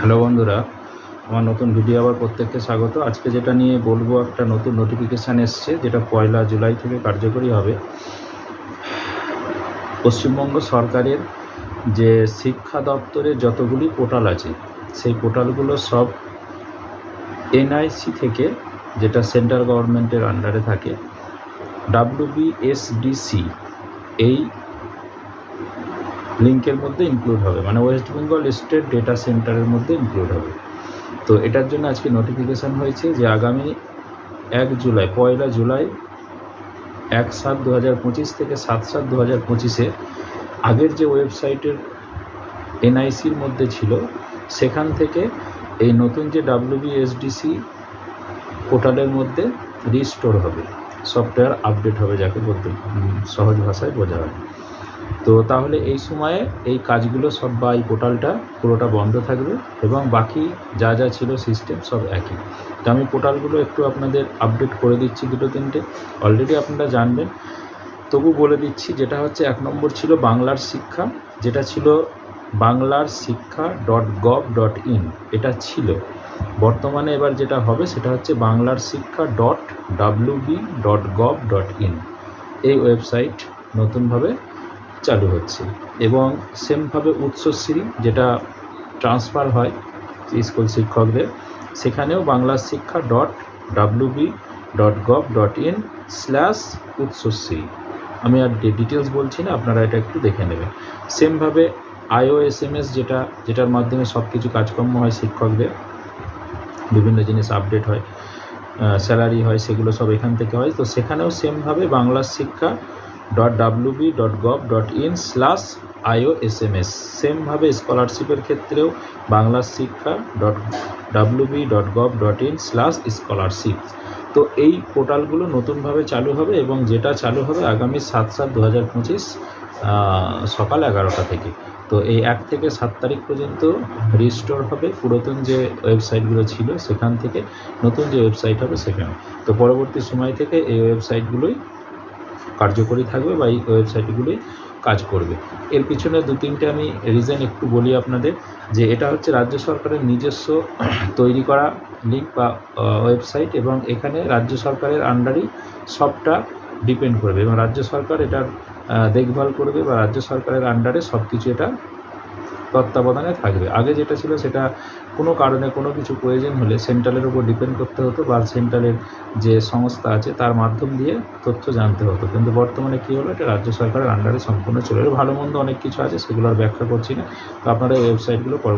Hello বন্ধুরা, আমার নতুন ভিডিও আবার প্রত্যেককে স্বাগত। আজকে যেটা নিয়ে বলব, একটা নতুন নোটিফিকেশান এসছে, যেটা পয়লা জুলাই থেকে কার্যকরী হবে। পশ্চিমবঙ্গ সরকারের যে শিক্ষা দপ্তরের যতগুলি পোর্টাল আছে, সেই পোর্টালগুলো সব এনআইসি থেকে, যেটা সেন্ট্রাল গভর্নমেন্টের আন্ডারে থাকে ডাব্লিউবিএসডিসি এই লিঙ্কের মধ্যে ইনক্লুড হবে। মানে ওয়েস্ট বেঙ্গল স্টেট ডেটা সেন্টারের মধ্যে ইনক্লুড হবে। তো এটার জন্য আজকে নোটিফিকেশান হয়েছে যে আগামী এক জুলাই, পয়লা জুলাই এক সাত দু হাজার পঁচিশ থেকে সাত সাত দু হাজার পঁচিশে আগের যে ওয়েবসাইটের এনআইসির মধ্যে ছিল, সেখান থেকে এই নতুন যে ডাব্লিউবিএসডিসি পোর্টালের মধ্যে রিস্টোর হবে। সফটওয়্যার আপডেট হবে যাকে বলতে সহজ ভাষায় বোঝা হয় তো তাহলে এই সময়ে এই কাজগুলো সব বা এই পোর্টালটা পুরোটা বন্ধ থাকবে এবং বাকি যা যা ছিল সিস্টেম সব একই। তো আমি পোর্টালগুলো একটু আপনাদের আপডেট করে দিচ্ছি দুটো তিনটে। অলরেডি আপনারা জানবেন। তবু বলে দিচ্ছি, যেটা হচ্ছে এক নম্বর ছিল বাংলার শিক্ষা, যেটা ছিল বাংলার Shiksha dot gov dot in. এটা ছিল। বর্তমানে এবার যেটা হবে সেটা হচ্ছে Banglar Shiksha dot WB dot gov dot in. এই ওয়েবসাইট নতুনভাবে চালু হচ্ছে এবং সেমভাবে উৎসশ্রী যেটা ট্রান্সফার হয় স্কুল শিক্ষকদের, সেখানেও Bangla Shiksha dot WB dot gov dot in slash Utsashree আমি আর ডিটেলস বলছি না, আপনারা এটা একটু দেখে নেবেন। সেমভাবে আইওএসএমএস যেটা, যেটার মাধ্যমে সব কিছু কাজকর্ম হয় শিক্ষকদের, বিভিন্ন জিনিস আপডেট হয় স্যালারি হয়, সেগুলো সব এখান থেকে হয়। তো সেখানেও সেমভাবে Bangla Shiksha dot WB dot gov dot in slash IO S M S সেমভাবে স্কলারশিপের ক্ষেত্রেও Bangla Shiksha dot WB dot gov dot in slash scholarship তো এই পোর্টালগুলো নতুনভাবে চালু হবে এবং যেটা চালু হবে আগামী সাত সাত দু হাজার পঁচিশ সকাল এগারোটা থেকে। তো এই এক থেকে সাত তারিখ পর্যন্ত রিস্টোর হবে। পুরাতন যে ওয়েবসাইটগুলো ছিল সেখান থেকে নতুন যে ওয়েবসাইট হবে সেখানে। তো পরবর্তী সময় থেকে এই ওয়েবসাইটগুলোই কার্যকরী থাকবে বা এই ওয়েবসাইটগুলি কাজ করবে। এর পিছনে দু তিনটে আমি রিজন একটু বলি আপনাদের, যে এটা হচ্ছে রাজ্য সরকারের নিজস্ব তৈরি করা লিঙ্ক বা ওয়েবসাইট এবং এখানে রাজ্য সরকারের আন্ডারেই সবটা ডিপেন্ড করবে এবং রাজ্য সরকার এটার দেখভাল করবে বা রাজ্য সরকারের আন্ডারে সব কিছু এটা তত্ত্বাবধানে থাকবে। আগে যেটা ছিল সেটা কোনো কারণে কোনো কিছু প্রয়োজন হলে সেন্ট্রালের উপর ডিপেন্ড করতে হতো বা সেন্ট্রালের যে সংস্থা আছে তার মাধ্যম দিয়ে তথ্য জানতে হতো। কিন্তু বর্তমানে কী হলো? এটা রাজ্য সরকারের আন্ডারে সম্পূর্ণ চলে ভালো মন্দ অনেক কিছু আছে, সেগুলো আর ব্যাখ্যা করছি না। তো আপনারা ওয়েবসাইটগুলো